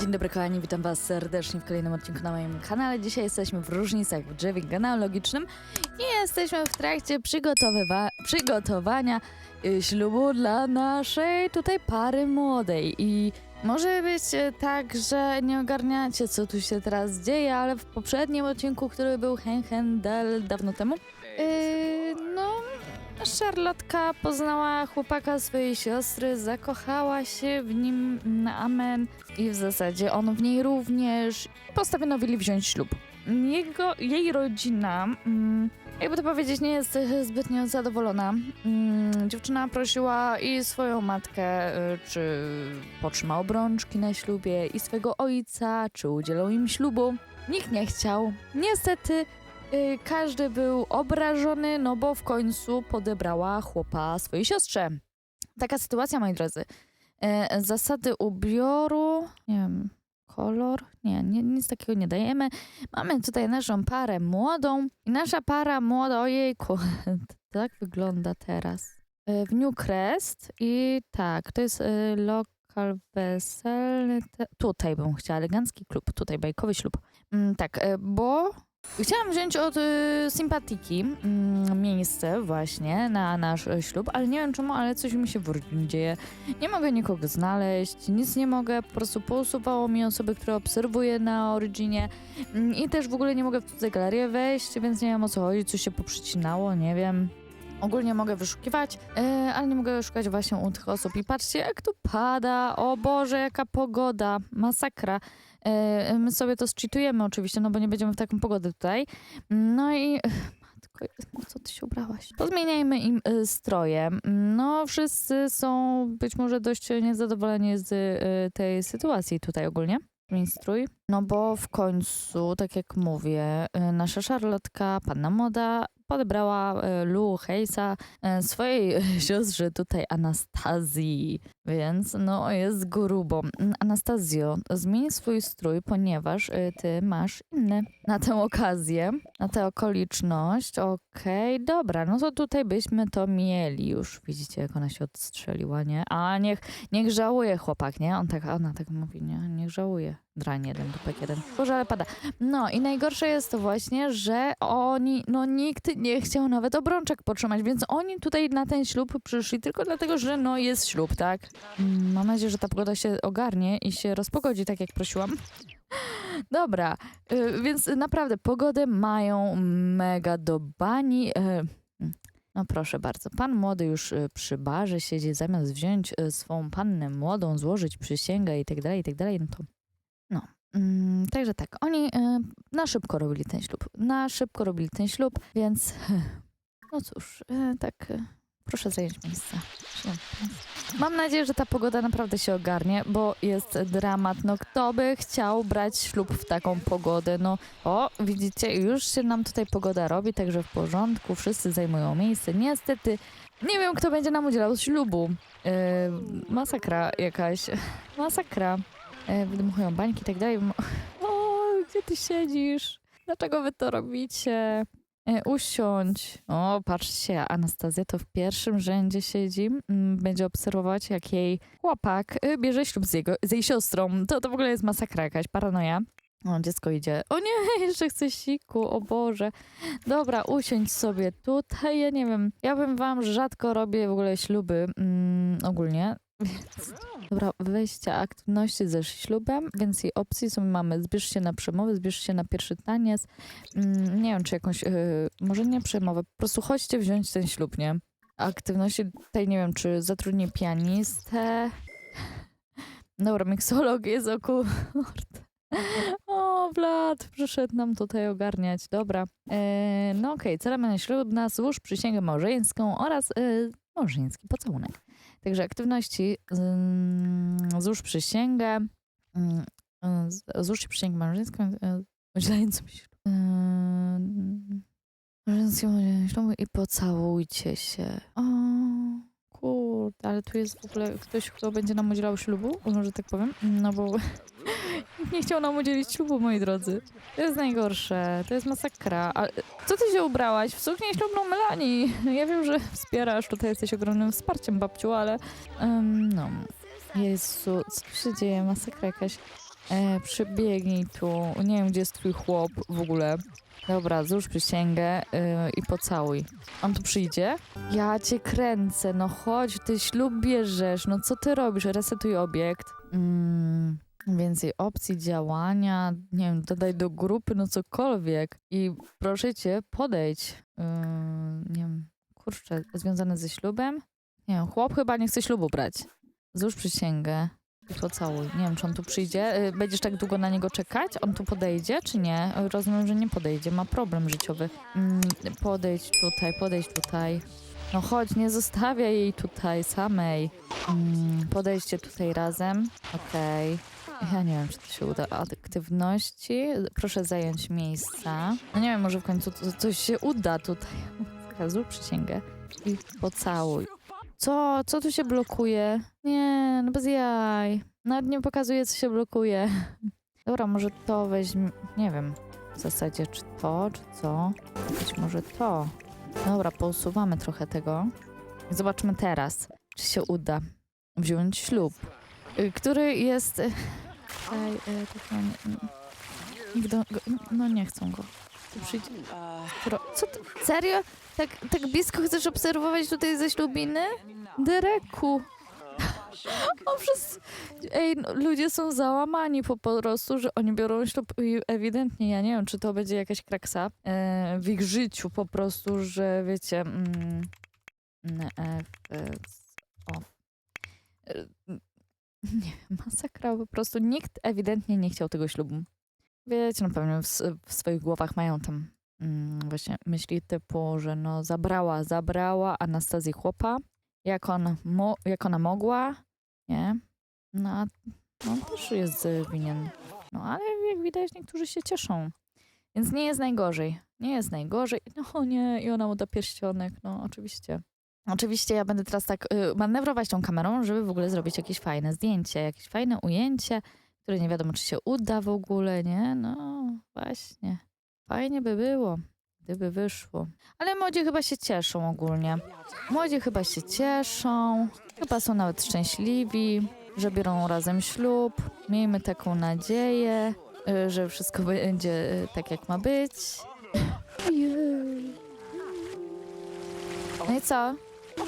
Dzień dobry kochani, witam was serdecznie w kolejnym odcinku na moim kanale. Dzisiaj jesteśmy w Różnicach w drzewie genealogicznym i jesteśmy w trakcie przygotowania y, ślubu dla naszej tutaj pary młodej i może być e, tak, że nie ogarniacie co tu się teraz dzieje, ale w poprzednim odcinku, który był hen hen del dawno temu, Charlotka poznała chłopaka swojej siostry, zakochała się w nim na amen i w zasadzie on w niej również. Postanowili wziąć ślub. Jego, jej rodzina, mm, jakby to powiedzieć, nie jest zbytnio zadowolona. Mm, dziewczyna prosiła i swoją matkę, y, czy potrzyma obrączki na ślubie, i swego ojca, czy udzielą im ślubu. Nikt nie chciał. Niestety każdy był obrażony, no bo w końcu podebrała chłopa swojej siostrze. Taka sytuacja, moi drodzy. E, zasady ubioru, nie wiem, kolor, nie, nie, nic takiego nie dajemy. Mamy tutaj naszą parę młodą i nasza para młoda, ojejku, tak wygląda teraz. E, w Newcrest i tak, to jest lokal weselny, tutaj bym chciała, elegancki klub, tutaj bajkowy ślub. Mm, tak, bo Chciałam wziąć od y, sympatiki mm, miejsce właśnie na nasz y, ślub, ale nie wiem czemu, ale coś mi się w rodzinie dzieje. Nie mogę nikogo znaleźć, nic nie mogę, po prostu pousuwało mi osoby, które obserwuję na Originie mm, i też w ogóle nie mogę w tę galerię wejść, więc nie wiem o co chodzi, coś się poprzycinało, nie wiem. Ogólnie mogę wyszukiwać, e, ale nie mogę szukać właśnie u tych osób. I patrzcie, jak tu pada. O Boże, jaka pogoda. Masakra. E, my sobie to zcheatujemy oczywiście, no bo nie będziemy w taką pogodę tutaj. No i... Matko, co ty się ubrałaś? Pozmieniajmy im y, stroje. No, wszyscy są być może dość niezadowoleni z y, tej sytuacji tutaj ogólnie. Zmień strój. No bo w końcu, tak jak mówię, y, nasza szarlotka, panna moda, podebrała y, Lu Hejsa y, swojej siostrze tutaj Anastazji, więc no jest grubo. Mm, Anastazjo, zmień swój strój, ponieważ y, ty masz inny na tę okazję, na tę okoliczność. Okej, dobra, no to tutaj byśmy to mieli już. Widzicie, jak ona się odstrzeliła, nie? A niech, niech żałuje chłopak, nie? On tak, ona tak mówi, nie? Niech żałuje. Drań jeden, dupek jeden. Boże, ale pada. No i najgorsze jest to właśnie, że oni, no nikt nie chciał nawet obrączek potrzymać, więc oni tutaj na ten ślub przyszli tylko dlatego, że no jest ślub, tak? Mam nadzieję, że ta pogoda się ogarnie i się rozpogodzi, tak jak prosiłam. Dobra, y, więc naprawdę pogodę mają mega do bani. y, No proszę bardzo, pan młody już y, przy barze siedzi, zamiast wziąć swą pannę młodą, złożyć przysięgę i tak dalej, i tak dalej, no to. Mm, także tak, oni y, na szybko robili ten ślub. Na szybko robili ten ślub, więc no cóż, y, tak y, proszę zająć miejsce. Mam nadzieję, że ta pogoda naprawdę się ogarnie, bo jest dramat. No kto by chciał brać ślub w taką pogodę? No o, widzicie, już się nam tutaj pogoda robi, także w porządku, wszyscy zajmują miejsce. Niestety nie wiem, kto będzie nam udzielał ślubu. Yy, masakra jakaś. Masakra. Yy, wydmuchują bańki i tak dalej. O, gdzie ty siedzisz? Dlaczego wy to robicie? E, usiądź. O, patrzcie, Anastazja to w pierwszym rzędzie siedzi. mm, Będzie obserwować, jak jej chłopak y, bierze ślub z, jego, z jej siostrą. To, to w ogóle jest masakra jakaś, paranoja. O, dziecko idzie. O nie, jeszcze chce siku, o Boże. Dobra, usiądź sobie tutaj. Ja nie wiem, ja bym wam rzadko robię w ogóle śluby mm, ogólnie. Dobra, wejście aktywności ze ślubem, więc i opcji są mamy zbierz się na przemowę, zbierz się na pierwszy taniec. Mm, nie wiem, czy jakąś, yy, może nie przemowę, po prostu chodźcie wziąć ten ślub, nie? Aktywności tutaj nie wiem, czy zatrudnię pianistę. Dobra, miksolog jest okular. O, Vlad, przyszedł nam tutaj ogarniać. Dobra. E, no okej, celem ślubna, złóż przysięgę małżeńską oraz e, małżeński pocałunek. Także aktywności, mm, złóż przysięgę, mm, złóżcie przysięgę małżeńską, e, udzielającą się e, udzielenia ślubu i pocałujcie się. O, kurde, ale tu jest w ogóle ktoś, kto będzie nam udzielał ślubu, że tak powiem, no bo nie chciał nam udzielić ślubu, moi drodzy. To jest najgorsze, to jest masakra. A co ty się ubrałaś? W suknię ślubną Melanii. Ja wiem, że wspierasz, tutaj jesteś ogromnym wsparciem, babciu, ale... em, no... Jezu, co się dzieje? Masakra jakaś. E, przybiegnij tu. Nie wiem, gdzie jest twój chłop w ogóle. Dobra, złóż przysięgę yy, i pocałuj. On tu przyjdzie? Ja cię kręcę, no chodź, ty ślub bierzesz, no co ty robisz? Resetuj obiekt. Mm, więcej opcji działania, nie wiem, dodaj do grupy, no cokolwiek. I proszę cię, podejdź. Yy, nie wiem, kurczę, związane ze ślubem? Nie wiem, chłop chyba nie chce ślubu brać. Złóż przysięgę. I pocałuj. Nie wiem, czy on tu przyjdzie. Y, Będziesz tak długo na niego czekać? On tu podejdzie, czy nie? Rozumiem, że nie podejdzie. Ma problem życiowy. Mm, podejdź tutaj, podejdź tutaj. No chodź, nie zostawiaj jej tutaj samej. Mm, podejdźcie tutaj razem. Okej. Ja nie wiem, czy to się uda. Aktywności. Proszę zająć miejsca. No nie wiem, może w końcu to, coś się uda tutaj. Zrób przysięgę. I pocałuj. Co? Co tu się blokuje? Nie, no bez jaj. Nawet nie pokazuje, co się blokuje. Dobra, może to weźmie... Nie wiem w zasadzie, czy to, czy co. Być może to. Dobra, pousuwamy trochę tego. Zobaczmy teraz, czy się uda wziąć ślub. y, Który jest... Ej, y, do, go, no nie chcą go. Przyjdzie... Co ty? Serio? Tak, tak blisko chcesz obserwować tutaj ze ślubiny? Dereku. O, przez... Ej, no, ludzie są załamani po prostu, że oni biorą ślub i ewidentnie, ja nie wiem, czy to będzie jakaś kraksa e, w ich życiu po prostu, że wiecie... Mm, n- F, S, o. E, Nie wiem, masakra po prostu. Nikt ewidentnie nie chciał tego ślubu. Wiecie, no pewnie w, w swoich głowach mają tam mm, właśnie myśli typu, że no zabrała, zabrała Anastazję chłopa, jak, on mo- jak ona mogła, nie? No a on też jest winien. No ale jak widać niektórzy się cieszą. Więc nie jest najgorzej. Nie jest najgorzej. No nie, i ona mu da pierścionek, no oczywiście. Oczywiście ja będę teraz tak y, manewrować tą kamerą, żeby w ogóle zrobić jakieś fajne zdjęcie, jakieś fajne ujęcie, które nie wiadomo, czy się uda w ogóle, nie? No właśnie. Fajnie by było, gdyby wyszło. Ale młodzi chyba się cieszą ogólnie. Młodzi chyba się cieszą, chyba są nawet szczęśliwi, że biorą razem ślub. Miejmy taką nadzieję, y, że wszystko będzie y, tak, jak ma być. No i co?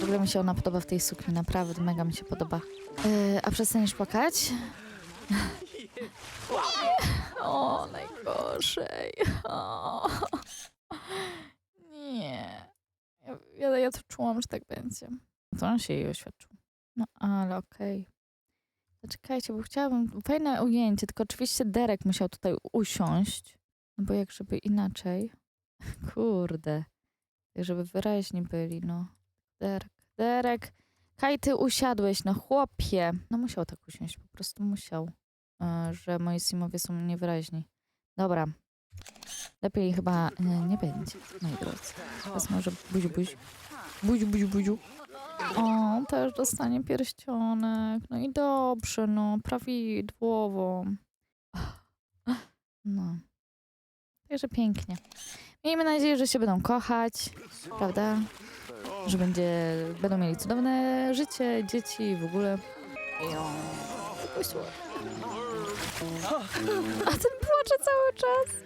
W ogóle mi się ona podoba w tej sukni, naprawdę mega mi się podoba. Yy, a przestaniesz płakać? O, najgorzej. Nie. Ja, ja, ja to czułam, że tak będzie. To on się jej oświadczył. No, ale okej. Zaczekajcie, bo chciałabym... Fajne ujęcie, tylko oczywiście Derek musiał tutaj usiąść. No bo jak żeby inaczej. Kurde. Tak żeby wyraźni byli, no. Derek, Derek. Kaj, ty usiadłeś, no chłopie. No musiał tak usiąść, po prostu musiał. E, że moi simowie są niewyraźni. Dobra. Lepiej chyba e, nie będzie, moi drodzy. Teraz może buziu, buziu. Buziu, buziu, buziu. O, też dostanie pierścionek. No i dobrze, no, prawidłowo. No. Także pięknie. Miejmy nadzieję, że się będą kochać, prawda? Że będzie, będą mieli cudowne życie, dzieci w ogóle. A ten płacze cały czas.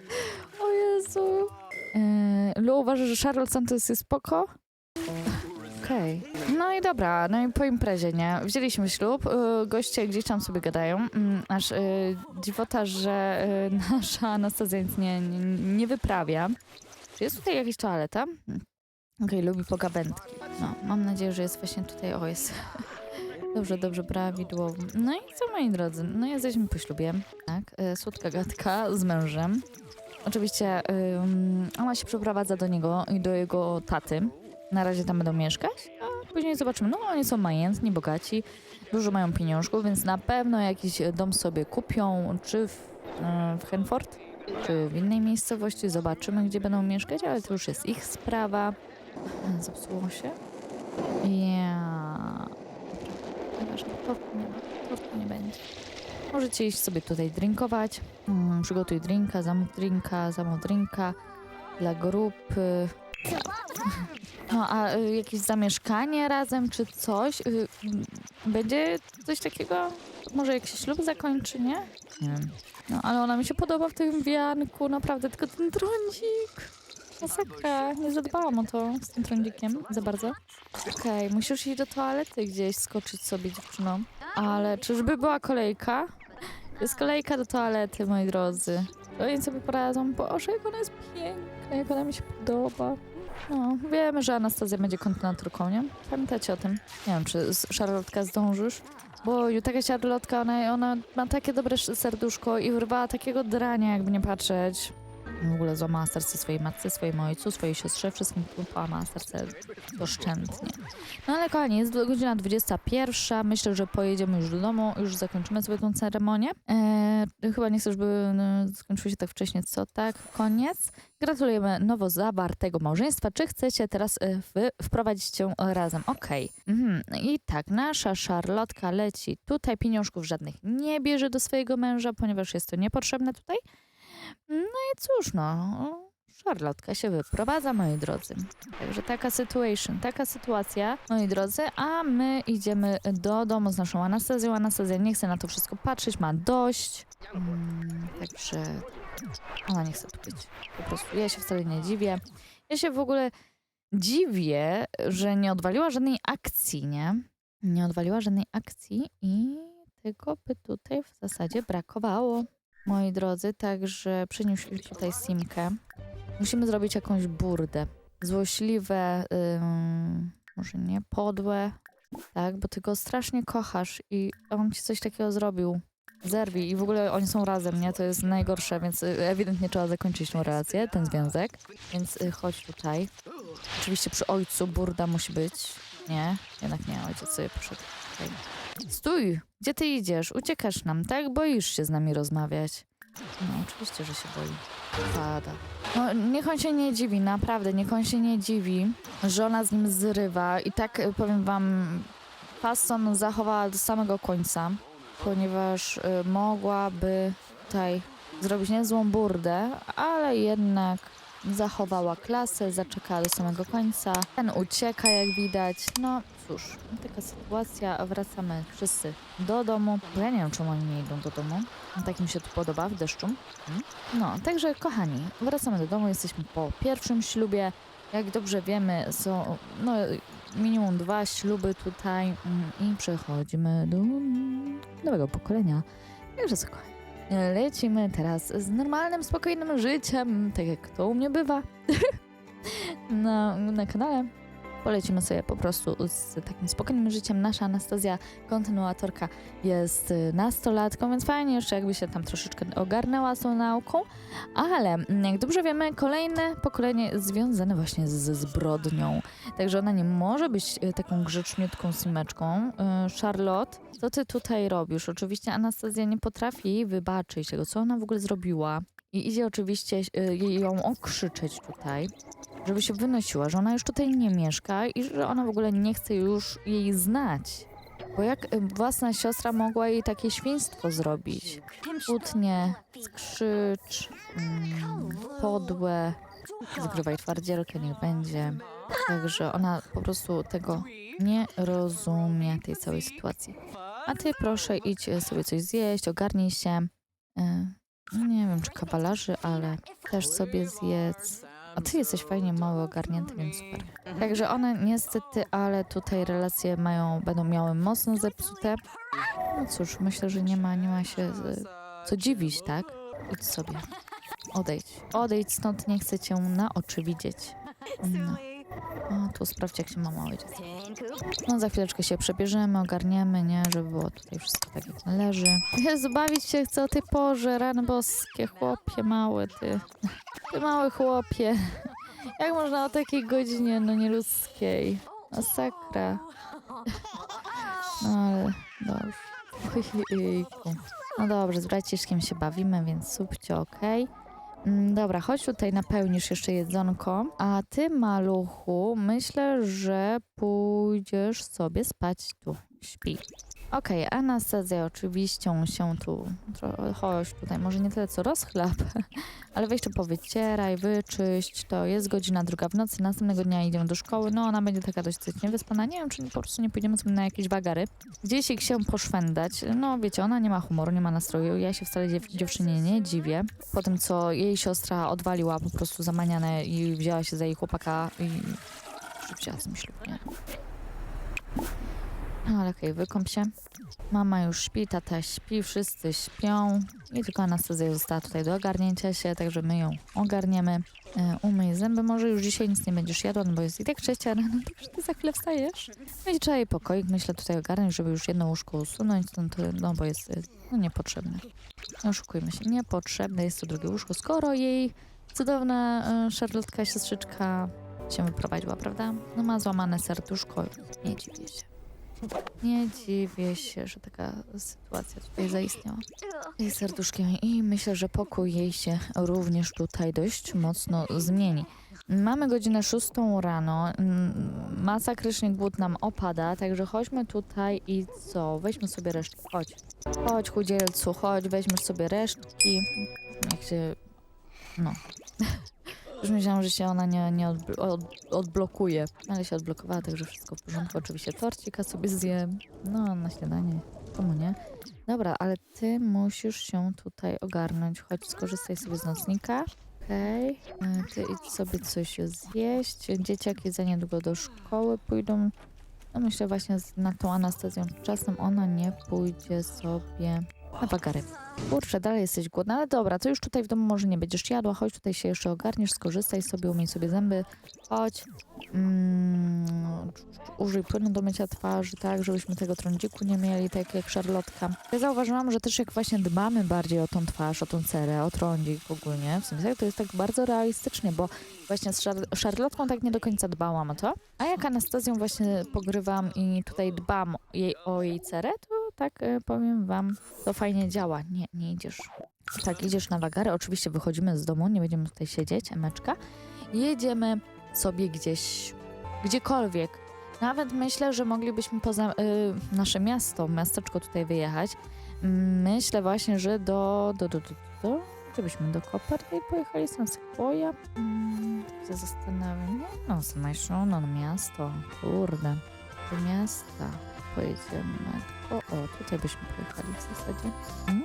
O Jezu. Yy, Lu uważa, że Charlotte Santos jest spoko? Okej. No i dobra, no i po imprezie, nie? Wzięliśmy ślub, y, goście gdzieś tam sobie gadają, mm, aż y, dziwota, że nasza Anastazja nic nie, nie, nie wyprawia. Czy jest tutaj jakaś toaleta? Okej, lubi pogawędki. No, mam nadzieję, że jest właśnie tutaj, o jest. Dobrze, dobrze, prawidłowo. No i co, moi drodzy, no jesteśmy po ślubie, tak? Y, Słodka gadka z mężem. Oczywiście ym, ona się przeprowadza do niego i do jego taty. Na razie tam będą mieszkać, a później zobaczymy. No, oni są majętni, bogaci, dużo mają pieniążków, więc na pewno jakiś dom sobie kupią, czy w, y, w Henford, czy w innej miejscowości. Zobaczymy, gdzie będą mieszkać, ale to już jest ich sprawa. Zepsuło się? Ja. Nieważne, tortu nie ma. Tortu nie będzie. Możecie iść sobie tutaj drinkować. Mm, przygotuj drinka, zamów drinka, zamów drinka dla grupy. No, a y, jakieś zamieszkanie razem czy coś? Y, m, będzie coś takiego? Może jak się ślub zakończy, nie? Nie wiem. No, ale ona mi się podoba w tym wianku, naprawdę, tylko ten trądzik. Masakra, nie zadbałam o to z tym trądzikiem za bardzo. Okej, musisz iść do toalety gdzieś, skoczyć sobie dziewczyną. Ale czyżby była kolejka? Jest kolejka do toalety, moi drodzy. Oni sobie poradzą. Boże, jak ona jest piękna, jak ona mi się podoba. No, wiemy, że Anastazja będzie kontynuatorką, nie? Pamiętacie o tym? Nie wiem, czy Szarlotka zdążysz? Bo taka Szarlotka, ona, ona ma takie dobre sz- serduszko i wyrwała takiego drania, jakby nie patrzeć. W ogóle złamała serce swojej matce, swojemu ojcu, swojej siostrze, wszystkim połamała serce doszczętnie. No ale kochani, jest godzina 21. Myślę, że pojedziemy już do domu, już zakończymy sobie tą ceremonię. Eee, chyba nie chcę, żeby no, skończyło się tak wcześnie, co tak? Koniec. Gratulujemy nowo zawartego małżeństwa. Czy chcecie teraz e, wprowadzić się razem? Okej. Mhm. I tak, nasza szarlotka leci tutaj, pieniążków żadnych nie bierze do swojego męża, ponieważ jest to niepotrzebne tutaj. No i cóż, no, szarlotka się wyprowadza, moi drodzy. Także taka situation, taka sytuacja, moi drodzy, a my idziemy do domu z naszą Anastazją. Anastazja nie chce na to wszystko patrzeć, ma dość. Mm, także ona nie chce tu być. Po prostu ja się wcale nie dziwię. Ja się w ogóle dziwię, że nie odwaliła żadnej akcji, nie? Nie odwaliła żadnej akcji i tego by tutaj w zasadzie brakowało, moi drodzy. Także przyniósł tutaj simkę. Musimy zrobić jakąś burdę. Złośliwe, ym, może nie podłe, tak? Bo ty go strasznie kochasz i on ci coś takiego zrobił. Zerwij i w ogóle oni są razem, nie? To jest najgorsze, więc y, ewidentnie trzeba zakończyć tą relację, ten związek. Więc y, chodź tutaj. Oczywiście przy ojcu burda musi być. Nie, jednak nie, ojciec sobie poszedł. Stój! Gdzie ty idziesz? Uciekasz nam, tak? Boisz się z nami rozmawiać. No, oczywiście, że się boi. Pada. No, niech on się nie dziwi, naprawdę, niech on się nie dziwi, że ona z nim zrywa. I tak y, powiem wam, Fasson zachowała do samego końca, ponieważ y, mogłaby tutaj zrobić niezłą burdę, ale jednak zachowała klasę, zaczekała do samego końca. Ten ucieka, jak widać. No cóż, taka sytuacja. Wracamy wszyscy do domu. Ja nie wiem, czemu oni nie idą do domu. Tak mi się tu podoba w deszczu. Mm. No, także kochani, wracamy do domu. Jesteśmy po pierwszym ślubie. Jak dobrze wiemy, są no, minimum dwa śluby tutaj mm, i przechodzimy do nowego pokolenia. Także co, kochani. Lecimy teraz z normalnym, spokojnym życiem, tak jak to u mnie bywa na, na kanale. Polecimy sobie po prostu z takim spokojnym życiem. Nasza Anastazja, kontynuatorka, jest nastolatką, więc fajnie jeszcze jakby się tam troszeczkę ogarnęła z tą nauką. Ale jak dobrze wiemy, kolejne pokolenie związane właśnie ze zbrodnią. Także ona nie może być y, taką grzeczniutką simeczką. Y, Charlotte, co ty tutaj robisz? Oczywiście Anastazja nie potrafi wybaczyć tego, co ona w ogóle zrobiła. I idzie oczywiście jej ją okrzyczeć tutaj, żeby się wynosiła, że ona już tutaj nie mieszka i że ona w ogóle nie chce już jej znać. Bo jak y, własna siostra mogła jej takie świństwo zrobić? Kłótnie, skrzycz, mm, podłe, zgrywaj twardzielkę, niech będzie. Także ona po prostu tego nie rozumie, tej całej sytuacji. A ty proszę idź e, sobie coś zjeść, ogarnij się. E, Nie wiem, czy kawalarzy, ale też sobie zjedz. A ty jesteś fajnie mały, ogarnięty, więc super. Także one niestety, ale tutaj relacje mają, będą miały mocno zepsute. No cóż, myślę, że nie ma, nie ma się z, co dziwić, tak? Idź sobie. Odejdź. Odejdź stąd, nie chcę cię na oczy widzieć. No. O, tu sprawdź, jak się ma małe dziecko. No za chwileczkę się przebierzemy, ogarniemy, nie? Żeby było tutaj wszystko tak jak należy. Jezu, bawić się chcę o tej porze, rany boskie, chłopie mały ty. Ty mały chłopie. Jak można o takiej godzinie, no nieludzkiej? Masakra. No ale dobrze. No dobrze, z braciszkiem się bawimy, więc subcio, okej. Mm, Dobra, chodź tutaj napełnisz jeszcze jedzonko. A ty, maluchu, myślę, że pójdziesz sobie spać tu. Śpi. Okej, Anastazja oczywiście się tu, chodź tutaj, może nie tyle co rozchlap, ale weź tu powycieraj, wyczyść, to jest godzina druga w nocy, następnego dnia idziemy do szkoły, no ona będzie taka dość coś niewyspana, nie wiem, czy po prostu nie pójdziemy sobie na jakieś wagary, gdzieś ich się poszwendać, no wiecie, ona nie ma humoru, nie ma nastroju, ja się wcale dziew- dziewczynie nie dziwię, po tym co jej siostra odwaliła po prostu zamaniane i wzięła się za jej chłopaka i rzuciła z ślub, nie? No ale okej, wykąp się. Mama już śpi, tata śpi, wszyscy śpią. I tylko Anastazja została tutaj do ogarnięcia się, także my ją ogarniemy. E, umyj zęby, może już dzisiaj nic nie będziesz jadła, no bo jest i tak trzecia rano, także ty za chwilę wstajesz. No i trzeba jej pokoik, myślę, tutaj ogarnąć, żeby już jedno łóżko usunąć, no, no bo jest e, no, niepotrzebne. No oszukujmy się, niepotrzebne jest to drugie łóżko, skoro jej cudowna e, szarlotka, siostrzyczka się wyprowadziła, prawda? No ma złamane serduszko, nie dziwię się. Nie dziwię się, że taka sytuacja tutaj zaistniała. Jej serduszkiem i myślę, że pokój jej się również tutaj dość mocno zmieni. Mamy godzinę 6 rano, mm, masakrycznie głód nam opada, także chodźmy tutaj i co? Weźmy sobie resztki, chodź. Chodź chudzielcu, chodź, weźmiesz sobie resztki. Jak się... no. Już myślałam, że się ona nie, nie od, odblokuje, ale się odblokowała, także wszystko w porządku. Oczywiście torcika sobie zjem, no na śniadanie, czemu nie? Dobra, ale ty musisz się tutaj ogarnąć. Chodź, skorzystaj sobie z nocnika. Okej, e, ty idź sobie coś zjeść. Dzieciaki za niedługo do szkoły pójdą. No myślę właśnie z- nad tą Anastazją. Czasem ona nie pójdzie sobie na wagary. Kurczę, dalej jesteś głodna, ale dobra, to już tutaj w domu może nie będziesz jadła. Chodź tutaj się jeszcze ogarniesz, skorzystaj sobie, umyj sobie zęby. Chodź. Mm, użyj płynu do mycia twarzy, tak, żebyśmy tego trądziku nie mieli, tak jak szarlotka. Ja zauważyłam, że też jak właśnie dbamy bardziej o tą twarz, o tą cerę, o trądzik ogólnie, w sensie to jest tak bardzo realistycznie, bo właśnie z szar- szarlotką tak nie do końca dbałam o to. A jak Anastazją właśnie pogrywam i tutaj dbam jej, o jej cerę, to tak e, powiem wam, to fajnie działa. Nie, nie idziesz. Tak, idziesz na wagary, oczywiście wychodzimy z domu, nie będziemy tutaj siedzieć, emeczka. Jedziemy sobie gdzieś, gdziekolwiek. Nawet myślę, że moglibyśmy poza y, nasze miasto, miasteczko tutaj wyjechać. Myślę właśnie, że do, do, do, do, do byśmy do Kopernej pojechali, San Sequoia. Mm, się zastanawiam, no, no no miasto, kurde, do miasta pojedziemy. O, o, tutaj byśmy pojechali w zasadzie. Mm.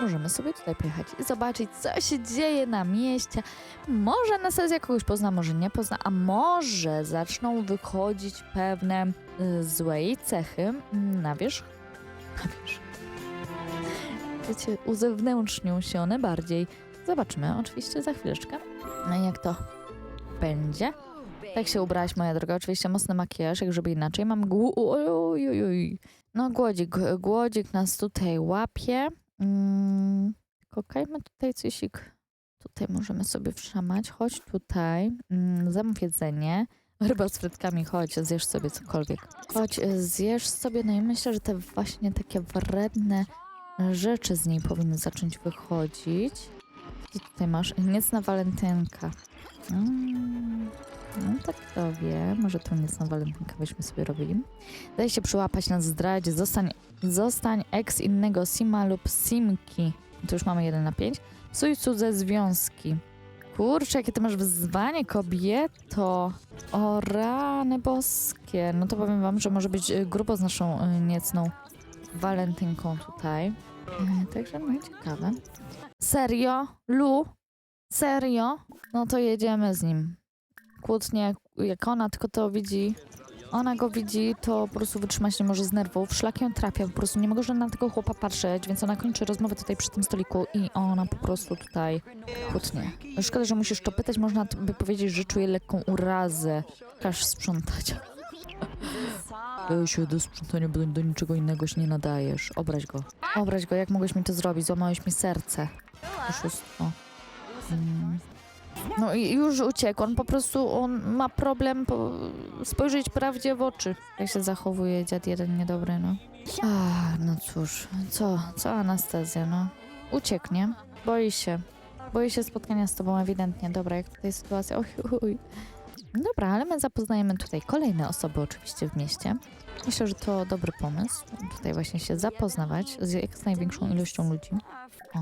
Możemy sobie tutaj pojechać i zobaczyć, co się dzieje na mieście. Może Anastazja kogoś pozna, może nie pozna, a może zaczną wychodzić pewne y, złe jej cechy na wierzch. Na wierzch. Wiecie, uzewnętrznią się one bardziej. Zobaczymy oczywiście za chwileczkę, jak to będzie. Tak się ubrałaś, moja droga. Oczywiście mocny makijaż, jak żeby inaczej. Mam oj. No głodzik, głodzik nas tutaj łapie. Mm, kokajmy tutaj cysik. Tutaj możemy sobie wszamać. Chodź tutaj. Mm, zamów jedzenie. Ryba z frytkami, chodź, zjesz sobie cokolwiek. Chodź, zjesz sobie. No i myślę, że te właśnie takie wredne rzeczy z niej powinny zacząć wychodzić. I tutaj masz niecna walentynka. Mm, no tak kto wie, może tą niecną walentynkę byśmy sobie robili. Daj się przyłapać na zdradzie, zostań, zostań ex innego sima lub simki. To już mamy 1 na 5. Psuj cudze związki. Kurczę, jakie ty masz wyzwanie, kobieto. O rany boskie. No to powiem wam, że może być y, grubo z naszą y, niecną walentynką tutaj. Y, Także no ciekawe. Serio? Lu? Serio? No to jedziemy z nim. Kłótnie, jak ona tylko to widzi, ona go widzi, to po prostu wytrzymać nie może z nerwów. Szlak ją trafia, po prostu nie może na tego chłopa patrzeć, więc ona kończy rozmowę tutaj przy tym stoliku i ona po prostu tutaj kłótnie. Szkoda, że musisz to pytać, można by powiedzieć, że czuje lekką urazę. Każ sprzątać. Się do sprzątania, bo do niczego innego się nie nadajesz. Obrać go. Obrać go, jak mogłeś mi to zrobić? Złamałeś mi serce. Oszustwo. Mm. No i już uciekł. On po prostu, on ma problem po, spojrzeć prawdzie w oczy. Jak się zachowuje dziad jeden niedobry, no. Ach, no cóż, co, co Anastazja, no. Ucieknie. Boi się. Boi się spotkania z tobą ewidentnie. Dobra, jak tutaj sytuacja, oj, oj. Dobra, ale my zapoznajemy tutaj kolejne osoby oczywiście w mieście. Myślę, że to dobry pomysł. Tutaj właśnie się zapoznawać z jak z największą ilością ludzi. O,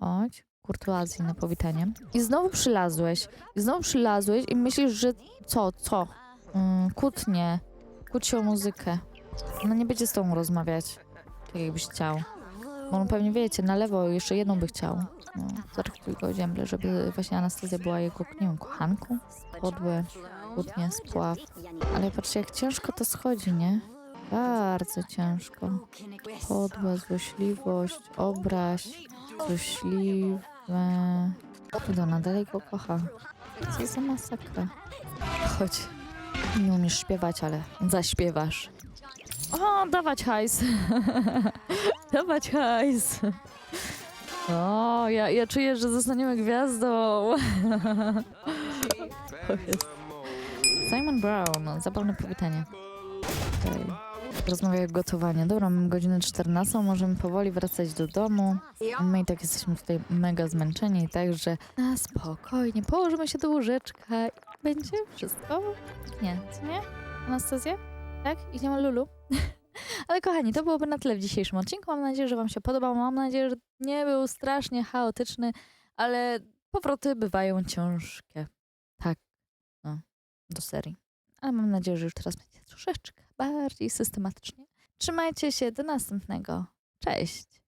chodź. Kurtuazji na powitanie. I znowu przylazłeś. I znowu przylazłeś i myślisz, że co, co? Mm, kłótnie. Kłóć się o muzykę. Ona nie będzie z tobą rozmawiać, tak jakbyś chciał. Bo on pewnie, wiecie, na lewo jeszcze jedną by chciał. No, Zatraktuj go ziemble, żeby właśnie Anastazja była jego, nie wiem, kochanką. Podłe, kłótnie, spław. Ale patrzcie, jak ciężko to schodzi, nie? Bardzo ciężko. Podła złośliwość, obraź, złośliwe. Kurde, ona dalej go kocha. Co za masakra. Chodź. Nie umiesz śpiewać, ale zaśpiewasz. O, dawać hajs. dawać hajs. O, ja, ja czuję, że zostaniemy gwiazdą. Simon Brown, zabawne powitanie. Okej. Rozmawiają o gotowaniu. Dobra, mamy godzinę 14, możemy powoli wracać do domu. My i tak jesteśmy tutaj mega zmęczeni, także na spokojnie położymy się do łóżeczka i będzie wszystko. Nie, co nie? Anastazja? Tak? I nie ma Lulu? Ale kochani, to byłoby na tyle w dzisiejszym odcinku. Mam nadzieję, że wam się podobał. Mam nadzieję, że nie był strasznie chaotyczny, ale powroty bywają ciężkie. Tak, no, do serii. Ale mam nadzieję, że już teraz będzie troszeczkę bardziej systematycznie. Trzymajcie się, do następnego. Cześć!